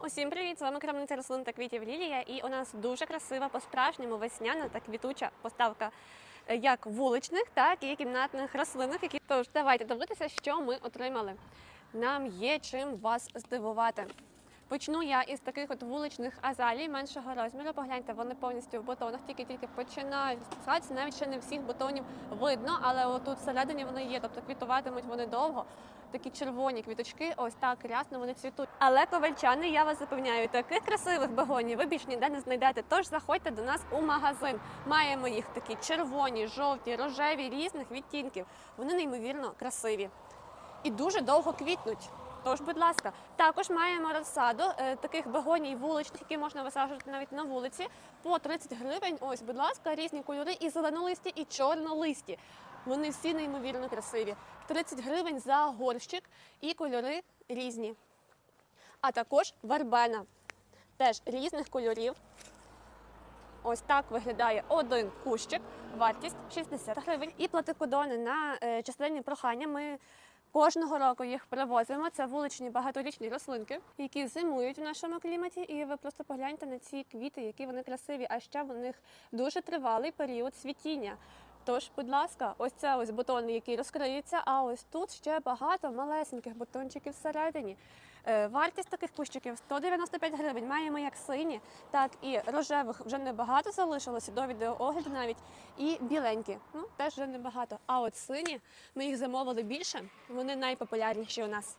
Усім привіт! З вами крамниця рослин та квітів Лілія. І у нас дуже красива, по-справжньому весняна та квітуча поставка е, як вуличних, так і кімнатних рослинок. Які тож давайте дивитися, що ми отримали. Нам є чим вас здивувати. Почну я із таких от вуличних азалій меншого розміру. Погляньте, вони повністю в бутонах, тільки-тільки починають розпускатися. Навіть ще не всіх бутонів видно, але отут всередині вони є. Тобто квітуватимуть вони довго. Такі червоні квіточки, ось так рясно вони цвітуть. Але ковальчани, я вас запевняю, таких красивих бегонів ви більш ніде не знайдете. Тож заходьте до нас у магазин. Маємо їх такі червоні, жовті, рожеві, різних відтінків. Вони неймовірно красиві і дуже довго квітнуть. Тож, будь ласка, також маємо розсаду е, таких бегоній вуличних, які можна висаджувати навіть на вулиці, по 30 гривень. Ось, будь ласка, різні кольори і зеленолисті, і чорнолисті. Вони всі неймовірно красиві. 30 гривень за горщик і кольори різні. А також вербена. Теж різних кольорів. Ось так виглядає один кущик, вартість 60 гривень. І платикодони на е, численні прохання. Ми кожного року їх привозимо. Це вуличні багаторічні рослинки, які зимують в нашому кліматі. І ви просто погляньте на ці квіти, які вони красиві. А ще в них дуже тривалий період цвітіння. Тож, будь ласка, ось це ось бутон, який розкриється, а ось тут ще багато малесеньких бутончиків всередині. Е, Вартість таких кущиків 195 гривень. Маємо як сині, так і рожевих вже небагато залишилося до відеоогляду навіть. І біленькі, ну теж вже небагато. А от сині ми їх замовили більше. Вони найпопулярніші у нас.